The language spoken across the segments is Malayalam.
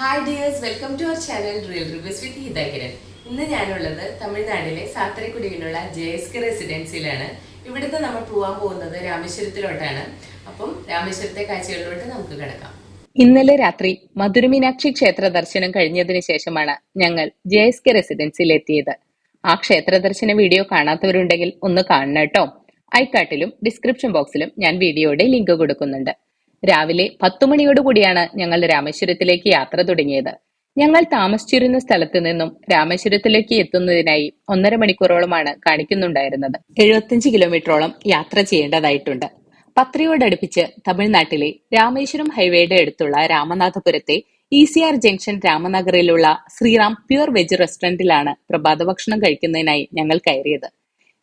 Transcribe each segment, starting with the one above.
Hi dears welcome to our channel real reviews with Hithakiran ഇന്ന് ഞാനുള്ളത് തമിഴ്നാട്ടിലെ സാത്തരക്കുടിയിലുള്ള ജെ എസ് കെ റെസിഡൻസിയിലാണ്. ഇവിടുത്തെ നമ്മൾ പോകാൻ പോകുന്നത് രാമേശ്വരത്തിലോട്ടാണ്. അപ്പം രാമേശ്വരത്തെ കാഴ്ചകളിലോട്ട് നമുക്ക് കിടക്കാം. ഇന്നലെ രാത്രി മധുരമീനാക്ഷി ക്ഷേത്ര ദർശനം കഴിഞ്ഞതിന് ശേഷമാണ് ഞങ്ങൾ ജെ എസ് കെ റെസിഡൻസിയിൽ എത്തിയത് ആ ക്ഷേത്ര ദർശന വീഡിയോ കാണാത്തവരുണ്ടെങ്കിൽ ഒന്ന് കാണണം കേട്ടോ. ഐക്കാട്ടിലും ഡിസ്ക്രിപ്ഷൻ ബോക്സിലും ഞാൻ വീഡിയോയുടെ ലിങ്ക് കൊടുക്കുന്നുണ്ട്. രാവിലെ പത്തു മണിയോടുകൂടിയാണ് ഞങ്ങൾ രാമേശ്വരത്തിലേക്ക് യാത്ര തുടങ്ങിയത്. ഞങ്ങൾ താമസിച്ചിരുന്ന സ്ഥലത്ത് നിന്നും രാമേശ്വരത്തിലേക്ക് എത്തുന്നതിനായി ഒന്നര മണിക്കൂറോളമാണ് കാണിക്കുന്നുണ്ടായിരുന്നത്. എഴുപത്തിയഞ്ച് കിലോമീറ്ററോളം യാത്ര ചെയ്യേണ്ടതായിട്ടുണ്ട്. പത്രയോടടുപ്പിച്ച് തമിഴ്നാട്ടിലെ രാമേശ്വരം ഹൈവേയുടെ അടുത്തുള്ള രാമനാഥപുരത്തെ ഇ സി ആർ ജംഗ്ഷൻ രാമനഗറിലുള്ള ശ്രീറാം പ്യൂർ വെജ് റെസ്റ്റോറന്റിലാണ് പ്രഭാത ഭക്ഷണം കഴിക്കുന്നതിനായി ഞങ്ങൾ കയറിയത്.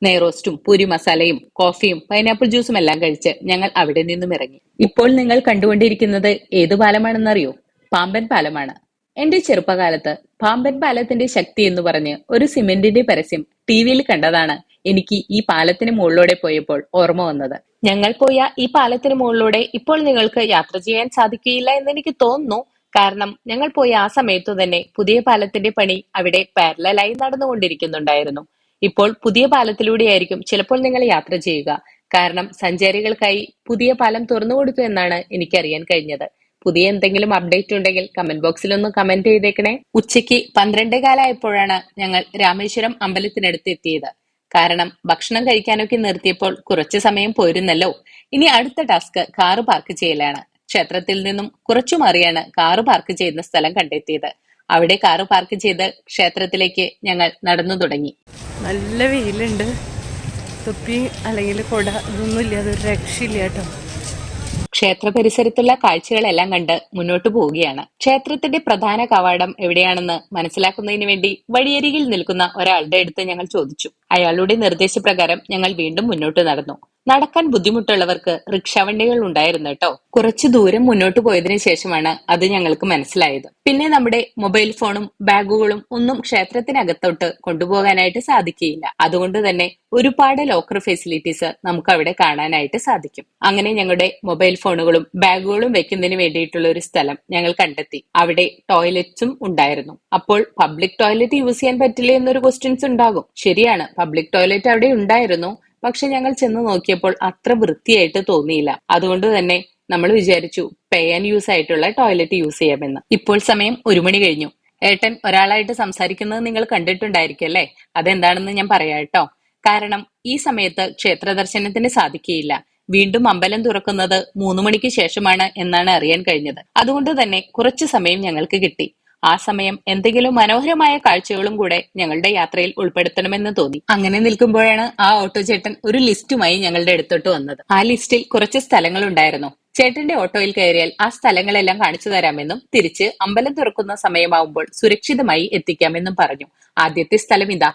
നെയ്റോസ്റ്റും പൂരി മസാലയും കോഫിയും പൈനാപ്പിൾ ജ്യൂസും എല്ലാം കഴിച്ച് ഞങ്ങൾ അവിടെ നിന്നും ഇറങ്ങി. ഇപ്പോൾ നിങ്ങൾ കണ്ടുകൊണ്ടിരിക്കുന്നത് ഏത് പാലമാണെന്നറിയോ? പാമ്പൻ പാലമാണ്. എന്റെ ചെറുപ്പകാലത്ത് പാമ്പൻ പാലത്തിന്റെ ശക്തി എന്ന് പറഞ്ഞ് ഒരു സിമെന്റിന്റെ പരസ്യം ടി വിയിൽ കണ്ടതാണ് എനിക്ക് ഈ പാലത്തിന് മുകളിലൂടെ പോയപ്പോൾ ഓർമ്മ വന്നത്. ഞങ്ങൾ പോയ ഈ പാലത്തിന് മുകളിലൂടെ ഇപ്പോൾ നിങ്ങൾക്ക് യാത്ര ചെയ്യാൻ സാധിക്കുകയില്ല എന്ന് എനിക്ക് തോന്നുന്നു. കാരണം ഞങ്ങൾ പോയ ആ സമയത്തു തന്നെ പുതിയ പാലത്തിന്റെ പണി അവിടെ പാരലായി നടന്നുകൊണ്ടിരിക്കുന്നുണ്ടായിരുന്നു. ഇപ്പോൾ പുതിയ പാലത്തിലൂടെയായിരിക്കും ചിലപ്പോൾ നിങ്ങൾ യാത്ര ചെയ്യുക. കാരണം സഞ്ചാരികൾക്കായി പുതിയ പാലം തുറന്നു കൊടുത്തു എന്നാണ് എനിക്കറിയാൻ കഴിഞ്ഞത്. പുതിയ എന്തെങ്കിലും അപ്ഡേറ്റ് ഉണ്ടെങ്കിൽ കമന്റ് ബോക്സിൽ ഒന്ന് കമന്റ് ചെയ്തേക്കണേ. ഉച്ചയ്ക്ക് പന്ത്രണ്ട് കാലമായപ്പോഴാണ് ഞങ്ങൾ രാമേശ്വരം അമ്പലത്തിനടുത്ത് എത്തിയത്. കാരണം ഭക്ഷണം കഴിക്കാനൊക്കെ നിർത്തിയപ്പോൾ കുറച്ച് സമയം പോയിരുന്നല്ലോ. ഇനി അടുത്ത ടാസ്ക് കാറ് പാർക്ക് ചെയ്യലാണ്. ക്ഷേത്രത്തിൽ നിന്നും കുറച്ചു മാറിയാണ് കാറ് പാർക്ക് ചെയ്യുന്ന സ്ഥലം കണ്ടെത്തിയത്. അവിടെ കാറ് പാർക്ക് ചെയ്ത് ക്ഷേത്രത്തിലേക്ക് ഞങ്ങൾ നടന്നു തുടങ്ങി. നല്ല വെയിലുണ്ട്. തൊപ്പി അല്ലെങ്കിൽ കൊട ഇതൊന്നും ഇല്ല അതൊരു രക്ഷയില്ല കേട്ടോ. ക്ഷേത്ര പരിസരത്തുള്ള കാഴ്ചകളെല്ലാം കണ്ട് മുന്നോട്ട് പോവുകയാണ്. ക്ഷേത്രത്തിന്റെ പ്രധാന കവാടം എവിടെയാണെന്ന് മനസ്സിലാക്കുന്നതിന് വേണ്ടി വഴിയരികിൽ നിൽക്കുന്ന ഒരാളുടെ അടുത്ത് ഞങ്ങൾ ചോദിച്ചു. അയാളുടെ നിർദ്ദേശപ്രകാരം ഞങ്ങൾ വീണ്ടും മുന്നോട്ട് നടന്നു. നടക്കാൻ ബുദ്ധിമുട്ടുള്ളവർക്ക് റിക്ഷാവണ്ടികൾ ഉണ്ടായിരുന്നു കേട്ടോ. കുറച്ചു ദൂരം മുന്നോട്ട് പോയതിനു ശേഷമാണ് അത് ഞങ്ങൾക്ക് മനസ്സിലായത്. പിന്നെ നമ്മുടെ മൊബൈൽ ഫോണും ബാഗുകളും ഒന്നും ക്ഷേത്രത്തിനകത്തോട്ട് കൊണ്ടുപോകാനായിട്ട് സാധിക്കുകയില്ല. അതുകൊണ്ട് തന്നെ ഒരുപാട് ലോക്കർ ഫെസിലിറ്റീസ് നമുക്ക് അവിടെ കാണാനായിട്ട് സാധിക്കും. അങ്ങനെ ഞങ്ങളുടെ മൊബൈൽ ഫോണുകളും ബാഗുകളും വെക്കുന്നതിന് വേണ്ടിയിട്ടുള്ള ഒരു സ്ഥലം ഞങ്ങൾ കണ്ടെത്തി. അവിടെ ടോയ്ലറ്റ്സും ഉണ്ടായിരുന്നു. അപ്പോൾ പബ്ലിക് ടോയ്ലറ്റ് യൂസ് ചെയ്യാൻ പറ്റില്ല എന്നൊരു ക്വസ്റ്റ്യൻസ് ഉണ്ടാകും. ശരിയാണ്. പബ്ലിക് ടോയ്ലറ്റ് അവിടെ ഉണ്ടായിരുന്നു. പക്ഷെ ഞങ്ങൾ ചെന്ന് നോക്കിയപ്പോൾ അത്ര വൃത്തിയായിട്ട് തോന്നിയില്ല. അതുകൊണ്ട് തന്നെ നമ്മൾ വിചാരിച്ചു പേ ആൻഡ് യൂസ് ആയിട്ടുള്ള ടോയ്ലറ്റ് യൂസ് ചെയ്യാമെന്ന്. ഇപ്പോൾ സമയം ഒരു മണി കഴിഞ്ഞു. ഏട്ടൻ ഒരാളായിട്ട് സംസാരിക്കുന്നത് നിങ്ങൾ കണ്ടിട്ടുണ്ടായിരിക്കും അല്ലേ? അതെന്താണെന്ന് ഞാൻ പറയാം കേട്ടോ. കാരണം ഈ സമയത്ത് ക്ഷേത്ര ദർശനത്തിന് സാധിക്കുകയില്ല. വീണ്ടും അമ്പലം തുറക്കുന്നത് മൂന്ന് മണിക്ക് ശേഷമാണ് എന്നാണ് അറിയാൻ കഴിഞ്ഞത്. അതുകൊണ്ട് തന്നെ കുറച്ച് സമയം ഞങ്ങൾക്ക് കിട്ടി. ആ സമയം എന്തെങ്കിലും മനോഹരമായ കാഴ്ചകളും കൂടെ ഞങ്ങളുടെ യാത്രയിൽ ഉൾപ്പെടുത്തണമെന്ന് തോന്നി. അങ്ങനെ നിൽക്കുമ്പോഴാണ് ആ ഓട്ടോ ചേട്ടൻ ഒരു ലിസ്റ്റുമായി ഞങ്ങളുടെ അടുത്തോട്ട് വന്നത്. ആ ലിസ്റ്റിൽ കുറച്ച് സ്ഥലങ്ങൾ ഉണ്ടായിരുന്നു. ചേട്ടന്റെ ഓട്ടോയിൽ കയറിയാൽ ആ സ്ഥലങ്ങളെല്ലാം കാണിച്ചു തരാമെന്നും തിരിച്ച് അമ്പലം തുറക്കുന്ന സമയമാവുമ്പോൾ സുരക്ഷിതമായി എത്തിക്കാമെന്നും പറഞ്ഞു. ആദ്യത്തെ സ്ഥലം ഇതാ.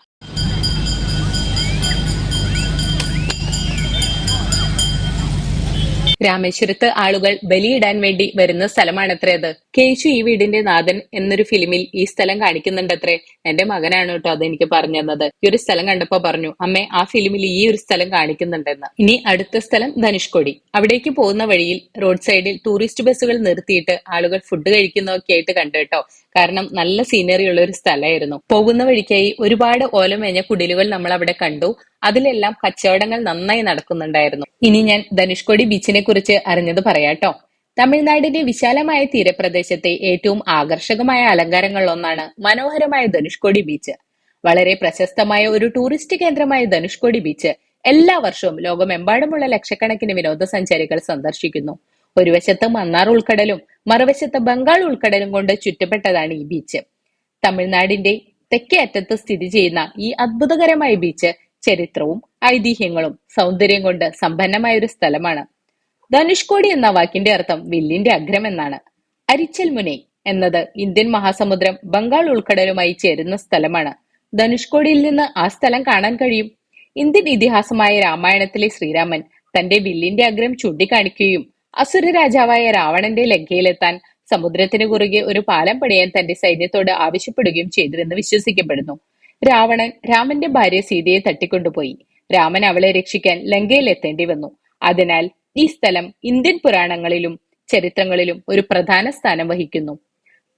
രാമേശ്വരത്ത് ആളുകൾ ബലിയിടാൻ വേണ്ടി വരുന്ന സ്ഥലമാണത്രേ അത്. കേശു ഈ വീടിന്റെ നാഥൻ എന്നൊരു ഫിലിമിൽ ഈ സ്ഥലം കാണിക്കുന്നുണ്ടത്രേ. എന്റെ മകനാണ് കേട്ടോ അത് എനിക്ക് പറഞ്ഞു തന്നത്. ഈ ഒരു സ്ഥലം കണ്ടപ്പോ പറഞ്ഞു അമ്മേ ആ ഫിലിമിൽ ഈ ഒരു സ്ഥലം കാണിക്കുന്നുണ്ടെന്ന്. ഇനി അടുത്ത സ്ഥലം ധനുഷ്കോടി. അവിടേക്ക് പോകുന്ന വഴിയിൽ റോഡ് സൈഡിൽ ടൂറിസ്റ്റ് ബസ്സുകൾ നിർത്തിയിട്ട് ആളുകൾ ഫുഡ് കഴിക്കുന്നതൊക്കെ ആയിട്ട് കണ്ടു കേട്ടോ. കാരണം നല്ല സീനറി ഉള്ള ഒരു സ്ഥലമായിരുന്നു. പോകുന്ന വഴിക്കായി ഒരുപാട് ഓലമേഞ്ഞ കുടിലുകൾ നമ്മൾ അവിടെ കണ്ടു. അതിലെല്ലാം കച്ചവടങ്ങൾ നന്നായി നടക്കുന്നുണ്ടായിരുന്നു. ഇനി ഞാൻ ധനുഷ്കോടി ബീച്ചിനെ കുറിച്ച് അറിഞ്ഞത് പറയാട്ടോ. തമിഴ്നാടിന്റെ വിശാലമായ തീരപ്രദേശത്തെ ഏറ്റവും ആകർഷകമായ അലങ്കാരങ്ങളിലൊന്നാണ് മനോഹരമായ ധനുഷ്കോടി ബീച്ച് വളരെ പ്രശസ്തമായ ഒരു ടൂറിസ്റ്റ് കേന്ദ്രമായ ധനുഷ്കോടി ബീച്ച് എല്ലാ വർഷവും ലോകമെമ്പാടുമുള്ള ലക്ഷക്കണക്കിന് വിനോദസഞ്ചാരികൾ സന്ദർശിക്കുന്നു. ഒരു വശത്ത് മന്നാർ ഉൾക്കടലും മറുവശത്ത് ബംഗാൾ ഉൾക്കടലും കൊണ്ട് ചുറ്റപ്പെട്ടതാണ് ഈ ബീച്ച്. തമിഴ്നാടിന്റെ തെക്കേ അറ്റത്ത് സ്ഥിതി ചെയ്യുന്ന ഈ അത്ഭുതകരമായ ബീച്ച് ചരിത്രവും ഐതിഹ്യങ്ങളും സൗന്ദര്യം കൊണ്ട് സമ്പന്നമായ ഒരു സ്ഥലമാണ്. ധനുഷ്കോടി എന്ന വാക്കിന്റെ അർത്ഥം വില്ലിന്റെ അഗ്രം എന്നാണ്. അരിച്ചൽ മുനൈ എന്നത് ഇന്ത്യൻ മഹാസമുദ്രം ബംഗാൾ ഉൾക്കടലുമായി ചേരുന്ന സ്ഥലമാണ്. ധനുഷ്കോടിയിൽ നിന്ന് ആ സ്ഥലം കാണാൻ കഴിയും. ഇന്ത്യൻ ഇതിഹാസമായ രാമായണത്തിലെ ശ്രീരാമൻ തന്റെ വില്ലിന്റെ അഗ്രം ചൂണ്ടിക്കാണിക്കുകയും അസുര രാജാവായ രാവണന്റെ ലങ്കയിലെത്താൻ സമുദ്രത്തിന് കുറുകെ ഒരു പാലം പണിയാൻ തന്റെ സൈന്യത്തോട് ആവശ്യപ്പെടുകയും ചെയ്തുവെന്ന് വിശ്വസിക്കപ്പെടുന്നു. രാവണൻ രാമന്റെ ഭാര്യ സീതയെ തട്ടിക്കൊണ്ടുപോയി. രാമൻ അവളെ രക്ഷിക്കാൻ ലങ്കയിൽ എത്തേണ്ടി വന്നു. അതിനാൽ ഈ സ്ഥലം ഇന്ത്യൻ പുരാണങ്ങളിലും ചരിത്രങ്ങളിലും ഒരു പ്രധാന സ്ഥാനം വഹിക്കുന്നു.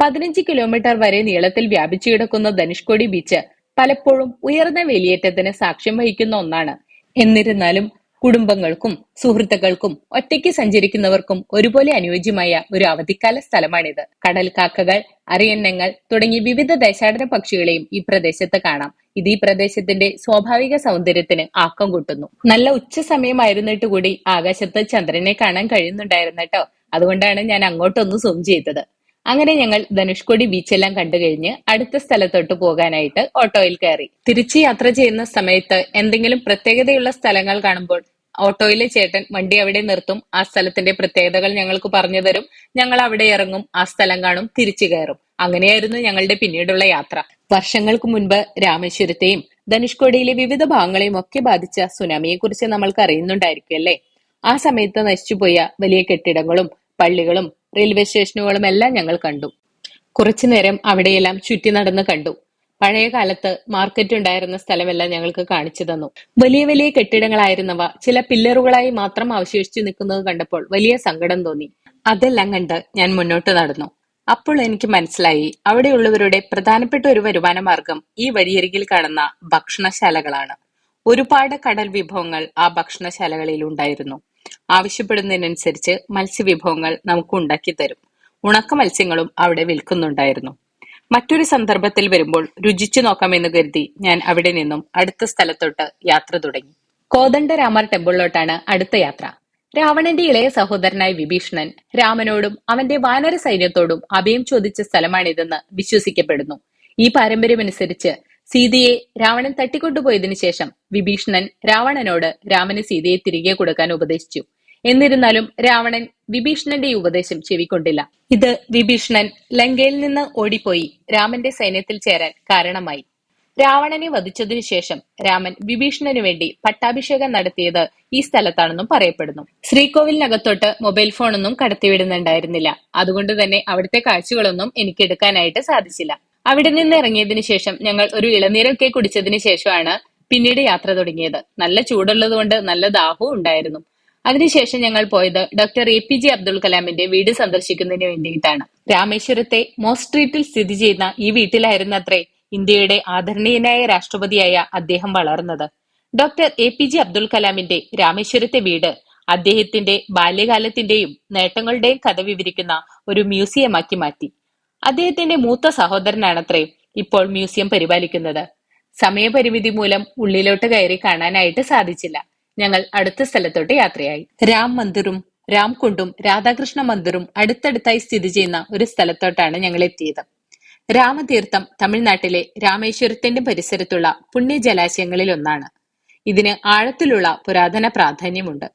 പതിനഞ്ച് കിലോമീറ്റർ വരെ നീളത്തിൽ വ്യാപിച്ചു കിടക്കുന്ന ധനുഷ്കോടി ബീച്ച് പലപ്പോഴും ഉയർന്ന വേലിയേറ്റത്തിന് സാക്ഷ്യം വഹിക്കുന്ന ഒന്നാണ്. എന്നിരുന്നാലും കുടുംബങ്ങൾക്കും സുഹൃത്തുക്കൾക്കും ഒറ്റയ്ക്ക് സഞ്ചരിക്കുന്നവർക്കും ഒരുപോലെ അനുയോജ്യമായ ഒരു അവധിക്കാല സ്ഥലമാണിത്. കടൽ കാക്കകൾ അരിയന്നങ്ങൾ തുടങ്ങി വിവിധ ദേശാടന പക്ഷികളെയും ഈ പ്രദേശത്ത് കാണാം. ഇത് ഈ പ്രദേശത്തിന്റെ സ്വാഭാവിക സൗന്ദര്യത്തിന് ആക്കം കൂട്ടുന്നു. നല്ല ഉച്ച സമയമായിരുന്നിട്ട് കൂടി ആകാശത്ത് ചന്ദ്രനെ കാണാൻ കഴിയുന്നുണ്ടായിരുന്നു കേട്ടോ അതുകൊണ്ടാണ് ഞാൻ അങ്ങോട്ടൊന്ന് സൂം ചെയ്തത്. അങ്ങനെ ഞങ്ങൾ ധനുഷ്കോടി ബീച്ചെല്ലാം കണ്ടു കഴിഞ്ഞ് അടുത്ത സ്ഥലത്തോട്ട് പോകാനായിട്ട് ഓട്ടോയിൽ കയറി. തിരിച്ച് യാത്ര ചെയ്യുന്ന സമയത്ത് എന്തെങ്കിലും പ്രത്യേകതയുള്ള സ്ഥലങ്ങൾ കാണുമ്പോൾ ഓട്ടോയിലെ ചേട്ടൻ വണ്ടി അവിടെ നിർത്തും. ആ സ്ഥലത്തിന്റെ പ്രത്യേകതകൾ ഞങ്ങൾക്ക് പറഞ്ഞു തരും. ഞങ്ങൾ അവിടെ ഇറങ്ങും. ആ സ്ഥലം കാണും. തിരിച്ചു കയറും. അങ്ങനെയായിരുന്നു ഞങ്ങളുടെ പിന്നീടുള്ള യാത്ര. വർഷങ്ങൾക്ക് മുൻപ് രാമേശ്വരത്തെയും ധനുഷ്കോടിയിലെ വിവിധ ഭാഗങ്ങളെയും ഒക്കെ ബാധിച്ച സുനാമിയെ കുറിച്ച് നമ്മൾക്ക് അറിയുന്നുണ്ടായിരിക്കും അല്ലേ? ആ സമയത്ത് നശിച്ചുപോയ വലിയ കെട്ടിടങ്ങളും പള്ളികളും റെയിൽവേ സ്റ്റേഷനുകളും എല്ലാം ഞങ്ങൾ കണ്ടു. കുറച്ചു നേരം അവിടെയെല്ലാം ചുറ്റി നടന്ന് കണ്ടു. പഴയ കാലത്ത് മാർക്കറ്റ് ഉണ്ടായിരുന്ന സ്ഥലമെല്ലാം ഞങ്ങൾക്ക് കാണിച്ചു തന്നു. വലിയ വലിയ കെട്ടിടങ്ങളായിരുന്നവ ചില പില്ലറുകളായി മാത്രം അവശേഷിച്ചു നിൽക്കുന്നത് കണ്ടപ്പോൾ വലിയ സങ്കടം തോന്നി. അതെല്ലാം കണ്ട് ഞാൻ മുന്നോട്ട് നടന്നു. അപ്പോൾ എനിക്ക് മനസ്സിലായി അവിടെയുള്ളവരുടെ പ്രധാനപ്പെട്ട ഒരു വരുമാന മാർഗം ഈ വഴിയരികിൽ കാണുന്ന ഭക്ഷണശാലകളാണ്. ഒരുപാട് കടൽ വിഭവങ്ങൾ ആ ഭക്ഷണശാലകളിൽ ഉണ്ടായിരുന്നു. ആവശ്യപ്പെടുന്നതിനനുസരിച്ച് മത്സ്യവിഭവങ്ങൾ നമുക്ക് ഉണ്ടാക്കി തരും ഉണക്ക മത്സ്യങ്ങളും അവിടെ വിൽക്കുന്നുണ്ടായിരുന്നു. മറ്റൊരു സന്ദർഭത്തിൽ വരുമ്പോൾ രുചിച്ചു നോക്കാമെന്ന് കരുതി ഞാൻ അവിടെ നിന്നും അടുത്ത സ്ഥലത്തോട്ട് യാത്ര തുടങ്ങി. കോദണ്ഡരാമർ ടെമ്പിളിലോട്ടാണ് അടുത്ത യാത്ര. രാവണന്റെ ഇളയ സഹോദരനായ വിഭീഷണൻ രാമനോടും അവന്റെ വാനര സൈന്യത്തോടും അഭയം ചോദിച്ച സ്ഥലമാണിതെന്ന് വിശ്വസിക്കപ്പെടുന്നു. ഈ പാരമ്പര്യമനുസരിച്ച് സീതയെ രാവണൻ തട്ടിക്കൊണ്ടുപോയതിനു ശേഷം വിഭീഷണൻ രാവണനോട് രാമന് സീതയെ തിരികെ കൊടുക്കാൻ ഉപദേശിച്ചു. എന്നിരുന്നാലും രാവണൻ വിഭീഷണന്റെ ഉപദേശം ചെവിക്കൊണ്ടില്ല. ഇത് വിഭീഷണൻ ലങ്കയിൽ നിന്ന് ഓടിപ്പോയി രാമന്റെ സൈന്യത്തിൽ ചേരാൻ കാരണമായി. രാവണനെ വധിച്ചതിനു ശേഷം രാമൻ വിഭീഷണനു വേണ്ടി പട്ടാഭിഷേകം നടത്തിയത് ഈ സ്ഥലത്താണെന്നും പറയപ്പെടുന്നു. ശ്രീകോവിലിനകത്തോട്ട് മൊബൈൽ ഫോണൊന്നും കടത്തിവിടുന്നുണ്ടായിരുന്നില്ല. അതുകൊണ്ട് തന്നെ അവിടുത്തെ കാഴ്ചകളൊന്നും എനിക്ക് എടുക്കാനായിട്ട് സാധിച്ചില്ല. അവിടെ നിന്ന് ഇറങ്ങിയതിനു ശേഷം ഞങ്ങൾ ഒരു ഇളനീരൊക്കെ കുടിച്ചതിന് ശേഷമാണ് പിന്നീട് യാത്ര തുടങ്ങിയത്. നല്ല ചൂടുള്ളതുകൊണ്ട് നല്ല ദാഹവും ഉണ്ടായിരുന്നു. അതിനുശേഷം ഞങ്ങൾ പോയത് doctor A P J Abdul കലാമിന്റെ വീട് സന്ദർശിക്കുന്നതിന് വേണ്ടിയിട്ടാണ്. രാമേശ്വരത്തെ മോസ് സ്ട്രീറ്റിൽ സ്ഥിതി ചെയ്യുന്ന ഈ വീട്ടിലായിരുന്നു അത്രേ ഇന്ത്യയുടെ ആദരണീയനായ രാഷ്ട്രപതിയായ അദ്ദേഹം വളർന്നത്. Doctor A P J Abdul കലാമിന്റെ രാമേശ്വരത്തെ വീട് അദ്ദേഹത്തിന്റെ ബാല്യകാലത്തിന്റെയും നേട്ടങ്ങളുടെയും കഥ വിവരിക്കുന്ന ഒരു മ്യൂസിയമാക്കി മാറ്റി. അദ്ദേഹത്തിന്റെ മൂത്ത സഹോദരനാണത്രേ ഇപ്പോൾ മ്യൂസിയം പരിപാലിക്കുന്നത്. സമയപരിമിതി മൂലം ഉള്ളിലോട്ട് കയറി കാണാനായിട്ട് സാധിച്ചില്ല. ഞങ്ങൾ അടുത്ത സ്ഥലത്തോട്ട് യാത്രയായി. രാം മന്ദിറും രാംകുണ്ടും രാധാകൃഷ്ണ മന്ദിറും അടുത്തടുത്തായി സ്ഥിതി ചെയ്യുന്ന ഒരു സ്ഥലത്തോട്ടാണ് ഞങ്ങൾ എത്തിയത്. രാമതീർത്ഥം തമിഴ്നാട്ടിലെ രാമേശ്വരത്തിന്റെ പരിസരത്തുള്ള പുണ്യ ജലാശയങ്ങളിൽ ഒന്നാണ്. ഇതിന് ആഴത്തിലുള്ള പുരാതന പ്രാധാന്യമുണ്ട്.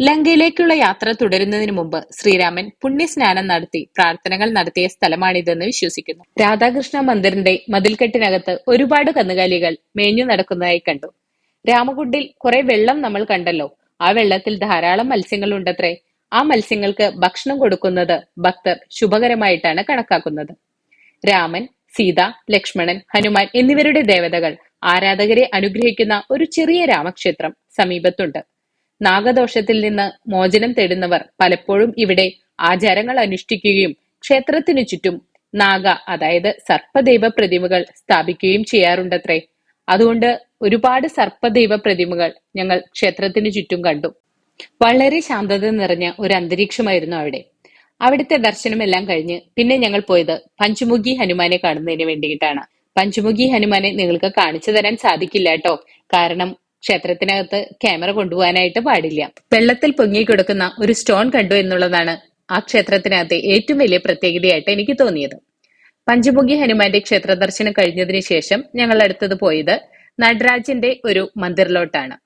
ലങ്കയിലേക്കുള്ള യാത്ര തുടരുന്നതിന് മുമ്പ് ശ്രീരാമൻ പുണ്യസ്നാനം നടത്തി പ്രാർത്ഥനകൾ നടത്തിയ സ്ഥലമാണിതെന്ന് വിശ്വസിക്കുന്നു. രാധാകൃഷ്ണ മന്ദിറിന്റെ മതിൽക്കെട്ടിനകത്ത് ഒരുപാട് കന്നുകാലികൾ മേഞ്ഞു നടക്കുന്നതായി കണ്ടു. രാമകുണ്ടിൽ കുറെ വെള്ളം നമ്മൾ കണ്ടല്ലോ. ആ വെള്ളത്തിൽ ധാരാളം മത്സ്യങ്ങൾ ഉണ്ടത്രേ ആ മത്സ്യങ്ങൾക്ക് ഭക്ഷണം കൊടുക്കുന്നത് ഭക്തർ ശുഭകരമായിട്ടാണ് കണക്കാക്കുന്നത്. രാമൻ സീത ലക്ഷ്മണൻ ഹനുമാൻ എന്നിവരുടെ ദേവതകൾ ആരാധകരെ അനുഗ്രഹിക്കുന്ന ഒരു ചെറിയ രാമക്ഷേത്രം സമീപത്തുണ്ട്. നാഗദോഷത്തിൽ നിന്ന് മോചനം തേടുന്നവർ പലപ്പോഴും ഇവിടെ ആചാരങ്ങൾ അനുഷ്ഠിക്കുകയും ക്ഷേത്രത്തിനു ചുറ്റും നാഗ അതായത് സർപ്പദൈവ പ്രതിമകൾ സ്ഥാപിക്കുകയും ചെയ്യാറുണ്ടത്രേ. അതുകൊണ്ട് ഒരുപാട് സർപ്പദൈവ പ്രതിമകൾ ഞങ്ങൾ ക്ഷേത്രത്തിന് ചുറ്റും കണ്ടു. വളരെ ശാന്തത നിറഞ്ഞ ഒരു അന്തരീക്ഷമായിരുന്നു അവിടെ. അവിടുത്തെ ദർശനമെല്ലാം കഴിഞ്ഞ് പിന്നെ ഞങ്ങൾ പോയത് പഞ്ചമുഖി ഹനുമാനെ കാണുന്നതിന് വേണ്ടിയിട്ടാണ്. പഞ്ചമുഖി ഹനുമാനെ നിങ്ങൾക്ക് കാണിച്ചു തരാൻ സാധിക്കില്ല കേട്ടോ. കാരണം ക്ഷേത്രത്തിനകത്ത് ക്യാമറ കൊണ്ടുപോകാനായിട്ട് പാടില്ല. വെള്ളത്തിൽ പൊങ്ങിക്കിടക്കുന്ന ഒരു സ്റ്റോൺ കണ്ടു എന്നുള്ളതാണ് ആ ക്ഷേത്രത്തിനകത്തെ ഏറ്റവും വലിയ പ്രത്യേകതയായിട്ട് എനിക്ക് തോന്നിയത്. പഞ്ചമുഖി ഹനുമാന്റെ ക്ഷേത്ര ദർശനം കഴിഞ്ഞതിന് ശേഷം ഞങ്ങൾ അടുത്തത് പോയത് നടരാജന്റെ ഒരു മന്ദിറിലോട്ടാണ്.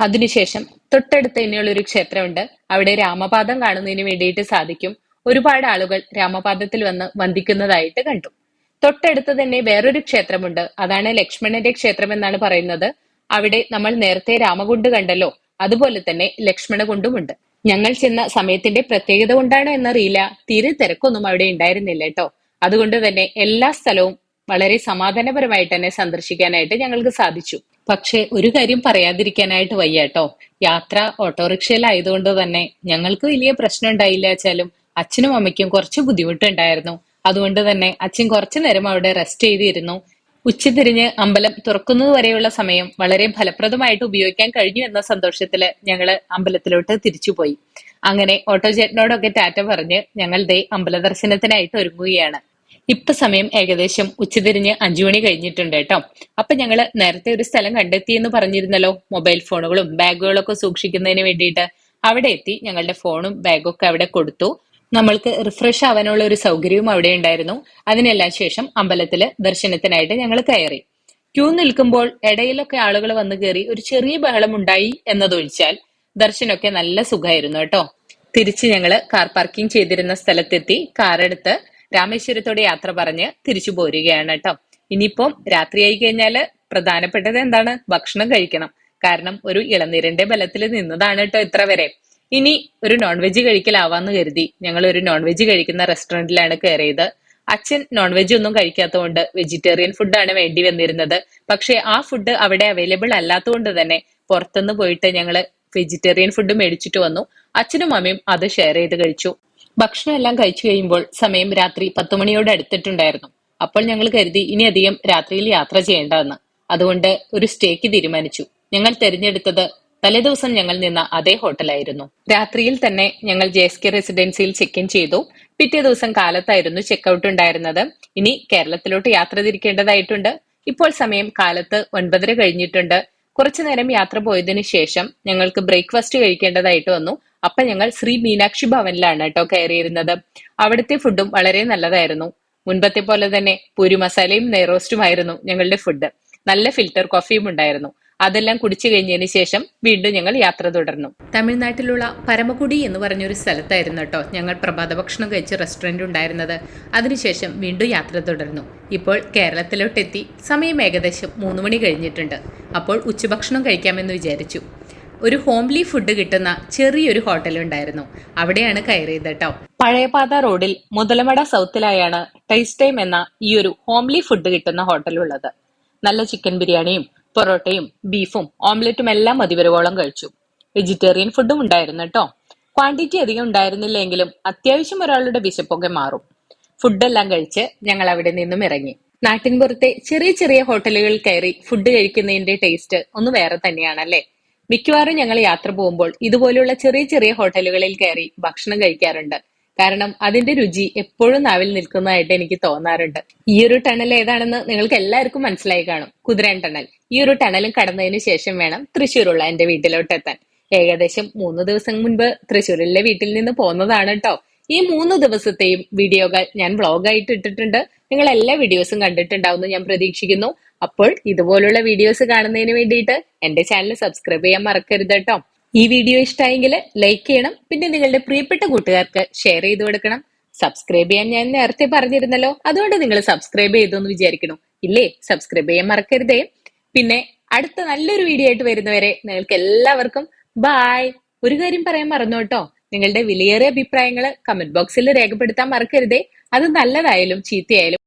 അതിനുശേഷം തൊട്ടടുത്ത് തന്നെയുള്ള ഒരു ക്ഷേത്രമുണ്ട്. അവിടെ രാമപാദം കാണുന്നതിന് വേണ്ടിയിട്ട് സാധിക്കും. ഒരുപാട് ആളുകൾ രാമപാദത്തിൽ വന്ന് വന്ദിക്കുന്നതായിട്ട് കണ്ടു. തൊട്ടടുത്ത് തന്നെ വേറൊരു ക്ഷേത്രമുണ്ട്. അതാണ് ലക്ഷ്മണന്റെ ക്ഷേത്രം എന്നാണ് പറയുന്നത്. അവിടെ നമ്മൾ നേരത്തെ രാമകുണ്ട് കണ്ടല്ലോ. അതുപോലെ തന്നെ ലക്ഷ്മണകുണ്ടുമുണ്ട്. ഞങ്ങൾ ചെന്ന സമയത്തിന്റെ പ്രത്യേകത കൊണ്ടാണോ എന്നറിയില്ല. തീരെ തിരക്കൊന്നും അവിടെ ഉണ്ടായിരുന്നില്ല കേട്ടോ. അതുകൊണ്ട് തന്നെ എല്ലാ സ്ഥലവും വളരെ സമാധാനപരമായിട്ട് തന്നെ സന്ദർശിക്കാനായിട്ട് ഞങ്ങൾക്ക് സാധിച്ചു. പക്ഷെ ഒരു കാര്യം പറയാതിരിക്കാനായിട്ട് വയ്യാട്ടോ യാത്ര ഓട്ടോറിക്ഷയിലായതുകൊണ്ട് തന്നെ ഞങ്ങൾക്ക് വലിയ പ്രശ്നം ഉണ്ടായില്ല വെച്ചാലും അച്ഛനും അമ്മയ്ക്കും കുറച്ച് ബുദ്ധിമുട്ടുണ്ടായിരുന്നു. അതുകൊണ്ട് തന്നെ അച്ഛൻ കുറച്ചു നേരം അവിടെ റെസ്റ്റ് ചെയ്തിരുന്നു. ഉച്ചതിരിഞ്ഞ് അമ്പലം തുറക്കുന്നത് വരെയുള്ള സമയം വളരെ ഫലപ്രദമായിട്ട് ഉപയോഗിക്കാൻ കഴിഞ്ഞു എന്ന സന്തോഷത്തിൽ ഞങ്ങൾ അമ്പലത്തിലോട്ട് തിരിച്ചുപോയി. അങ്ങനെ ഓട്ടോ ചേട്ടനോടൊക്കെ ടാറ്റ പറഞ്ഞ് ഞങ്ങൾ ദേ അമ്പല ദർശനത്തിനായിട്ട് ഒരുങ്ങുകയാണ്. ഇപ്പൊ സമയം ഏകദേശം ഉച്ചതിരിഞ്ഞ് അഞ്ചു മണി കഴിഞ്ഞിട്ടുണ്ട് കേട്ടോ. അപ്പൊ ഞങ്ങൾ നേരത്തെ ഒരു സ്ഥലം കണ്ടെത്തി എന്ന് പറഞ്ഞിരുന്നല്ലോ. മൊബൈൽ ഫോണുകളും ബാഗുകളും ഒക്കെ സൂക്ഷിക്കുന്നതിന് വേണ്ടിയിട്ട്. അവിടെ എത്തി ഞങ്ങളുടെ ഫോണും ബാഗും ഒക്കെ അവിടെ കൊടുത്തു. നമ്മൾക്ക് റിഫ്രഷ് ആവാനുള്ള ഒരു സൗകര്യവും അവിടെ ഉണ്ടായിരുന്നു. അതിനെല്ലാം ശേഷം അമ്പലത്തിൽ ദർശനത്തിനായിട്ട് ഞങ്ങൾ കയറി. ക്യൂ നിൽക്കുമ്പോൾ ഇടയിലൊക്കെ ആളുകൾ വന്നു കയറി ഒരു ചെറിയ ബഹളം ഉണ്ടായി എന്നതൊഴിച്ചാൽ ദർശനമൊക്കെ നല്ല സുഖമായിരുന്നു കേട്ടോ. തിരിച്ച് ഞങ്ങൾ കാർ പാർക്കിംഗ് ചെയ്തിരുന്ന സ്ഥലത്തെത്തി കാറെടുത്ത് രാമേശ്വരത്തോടെ യാത്ര പറഞ്ഞ് തിരിച്ചു പോരുകയാണ് കേട്ടോ. ഇനിയിപ്പം രാത്രിയായി കഴിഞ്ഞാൽ പ്രധാനപ്പെട്ടത് എന്താണ്? ഭക്ഷണം കഴിക്കണം. കാരണം ഒരു ഇളനീരിന്റെ ബലത്തിൽ നിന്നതാണ് കേട്ടോ ഇത്ര വരെ ഇനി ഒരു നോൺ വെജ് കഴിക്കലാവാന്ന് കരുതി ഞങ്ങൾ ഒരു നോൺ വെജ് കഴിക്കുന്ന റെസ്റ്റോറന്റിലാണ് കയറിയത് അച്ഛൻ നോൺ വെജ് ഒന്നും കഴിക്കാത്തതുകൊണ്ട് വെജിറ്റേറിയൻ ഫുഡാണ് വേണ്ടി വന്നിരുന്നത്. പക്ഷെ ആ ഫുഡ് അവിടെ അവൈലബിൾ അല്ലാത്തതുകൊണ്ട് തന്നെ പുറത്തുനിന്ന് പോയിട്ട് ഞങ്ങൾ വെജിറ്റേറിയൻ ഫുഡ് മേടിച്ചിട്ട് വന്നു. അച്ഛനും അമ്മയും അത് ഷെയർ ചെയ്ത് കഴിച്ചു. ഭക്ഷണം എല്ലാം കഴിച്ചു കഴിയുമ്പോൾ സമയം രാത്രി പത്തുമണിയോട് അടുത്തിട്ടുണ്ടായിരുന്നു. അപ്പോൾ ഞങ്ങൾ കരുതി ഇനി അധികം രാത്രിയിൽ യാത്ര ചെയ്യേണ്ടതെന്ന്. അതുകൊണ്ട് ഒരു സ്റ്റേക്ക് തീരുമാനിച്ചു. ഞങ്ങൾ തിരഞ്ഞെടുത്തത് തലേദിവസം ഞങ്ങൾ നിന്ന അതേ ഹോട്ടലായിരുന്നു. രാത്രിയിൽ തന്നെ ഞങ്ങൾ ജെ എസ് കെ റെസിഡൻസിയിൽ ചെക്ക് ഇൻ ചെയ്തു. പിറ്റേ ദിവസം കാലത്തായിരുന്നു ചെക്കൗട്ട് ഉണ്ടായിരുന്നത്. ഇനി കേരളത്തിലോട്ട് യാത്ര തിരിക്കേണ്ടതായിട്ടുണ്ട്. ഇപ്പോൾ സമയം കാലത്ത് ഒൻപതര കഴിഞ്ഞിട്ടുണ്ട്. കുറച്ചു നേരം യാത്ര പോയതിനു ശേഷം ഞങ്ങൾക്ക് ബ്രേക്ക്ഫാസ്റ്റ് കഴിക്കേണ്ടതായിട്ട് വന്നു. അപ്പൊ ഞങ്ങൾ ശ്രീ മീനാക്ഷി ഭവനിലാണ് കേട്ടോ കയറിയിരുന്നത് അവിടുത്തെ ഫുഡും വളരെ നല്ലതായിരുന്നു. മുൻപത്തെ പോലെ തന്നെ പൂരി മസാലയും നെയ്റോസ്റ്റുമായിരുന്നു ഞങ്ങളുടെ ഫുഡ് നല്ല ഫിൽറ്റർ കോഫിയും ഉണ്ടായിരുന്നു. അതെല്ലാം കുടിച്ചു കഴിഞ്ഞതിന് ശേഷം വീണ്ടും ഞങ്ങൾ യാത്ര തുടർന്നു. തമിഴ്നാട്ടിലുള്ള പരമകുടി എന്ന് പറഞ്ഞൊരു സ്ഥലത്തായിരുന്നു കേട്ടോ ഞങ്ങൾ പ്രഭാത ഭക്ഷണം കഴിച്ച റെസ്റ്റോറന്റ് ഉണ്ടായിരുന്നത്. അതിനുശേഷം വീണ്ടും യാത്ര തുടർന്നു. ഇപ്പോൾ കേരളത്തിലോട്ടെത്തി സമയം ഏകദേശം മൂന്ന് മണി കഴിഞ്ഞിട്ടുണ്ട്. അപ്പോൾ ഉച്ചഭക്ഷണം കഴിക്കാമെന്ന് വിചാരിച്ചു. ഒരു ഹോംലി ഫുഡ് കിട്ടുന്ന ചെറിയൊരു ഹോട്ടൽ ഉണ്ടായിരുന്നു. അവിടെയാണ് കയറിയത് കേട്ടോ പഴയപാത റോഡിൽ മുതലമട സൗത്തിലായാണ് ടേസ്റ്റ് ടൈം എന്ന ഈ ഒരു ഹോംലി ഫുഡ് കിട്ടുന്ന ഹോട്ടൽ ഉള്ളത്. നല്ല ചിക്കൻ ബിരിയാണിയും പൊറോട്ടയും ബീഫും ഓംലെറ്റും എല്ലാം മതിവരുവോളം കഴിച്ചു. വെജിറ്റേറിയൻ ഫുഡും ഉണ്ടായിരുന്നു കേട്ടോ ക്വാണ്ടിറ്റി അധികം ഉണ്ടായിരുന്നില്ലെങ്കിലും അത്യാവശ്യം ഒരാളുടെ വിശപ്പൊക്കെ മാറും. ഫുഡെല്ലാം കഴിച്ച് ഞങ്ങൾ അവിടെ നിന്നും ഇറങ്ങി. നാട്ടിൻപുറത്തെ ചെറിയ ചെറിയ ഹോട്ടലുകളിൽ കയറി ഫുഡ് കഴിക്കുന്നതിന്റെ ടേസ്റ്റ് ഒന്ന് വേറെ തന്നെയാണല്ലേ? മിക്കവാറും ഞങ്ങൾ യാത്ര പോകുമ്പോൾ ഇതുപോലെയുള്ള ചെറിയ ചെറിയ ഹോട്ടലുകളിൽ കയറി ഭക്ഷണം കഴിക്കാറുണ്ട്. കാരണം അതിന്റെ രുചി എപ്പോഴും നാവിൽ നിൽക്കുന്നതായിട്ട് എനിക്ക് തോന്നാറുണ്ട്. ഈ ഒരു ടണൽ ഏതാണെന്ന് നിങ്ങൾക്ക് എല്ലാവർക്കും മനസ്സിലായി കാണും. കുതിരൻ ടണൽ. ഈ ഒരു ടണലും കടന്നതിന് ശേഷം വേണം തൃശ്ശൂരുള്ള എന്റെ വീട്ടിലോട്ട് എത്താൻ ഏകദേശം മൂന്ന് ദിവസം മുൻപ് തൃശ്ശൂരിലെ വീട്ടിൽ നിന്ന് പോന്നതാണ് കേട്ടോ ഈ മൂന്ന് ദിവസത്തെയും വീഡിയോകൾ ഞാൻ വ്ളോഗായിട്ട് ഇട്ടിട്ടുണ്ട്. നിങ്ങൾ എല്ലാ വീഡിയോസും കണ്ടിട്ടുണ്ടാവുമെന്ന് ഞാൻ പ്രതീക്ഷിക്കുന്നു. അപ്പോൾ ഇതുപോലുള്ള വീഡിയോസ് കാണുന്നതിന് വേണ്ടിയിട്ട് എന്റെ ചാനൽ സബ്സ്ക്രൈബ് ചെയ്യാൻ മറക്കരുത് കേട്ടോ. ഈ വീഡിയോ ഇഷ്ടമായെങ്കിൽ ലൈക്ക് ചെയ്യണം. പിന്നെ നിങ്ങളുടെ പ്രിയപ്പെട്ട കൂട്ടുകാർക്ക് ഷെയർ ചെയ്ത് കൊടുക്കണം. സബ്സ്ക്രൈബ് ചെയ്യാൻ ഞാൻ നേരത്തെ പറഞ്ഞിരുന്നല്ലോ. അതുകൊണ്ട് നിങ്ങൾ സബ്സ്ക്രൈബ് ചെയ്തു എന്ന് വിചാരിക്കണം ഇല്ലേ? സബ്സ്ക്രൈബ് ചെയ്യാൻ മറക്കരുതേ. പിന്നെ അടുത്ത നല്ലൊരു വീഡിയോ ആയിട്ട് വരുന്നവരെ നിങ്ങൾക്ക് എല്ലാവർക്കും ബായ് ഒരു കാര്യം പറയാൻ മറന്നു കേട്ടോ. നിങ്ങളുടെ വിലയേറിയ അഭിപ്രായങ്ങൾ കമന്റ് ബോക്സിൽ രേഖപ്പെടുത്താൻ മറക്കരുതേ. അത് നല്ലതായാലും ചീത്തയായാലും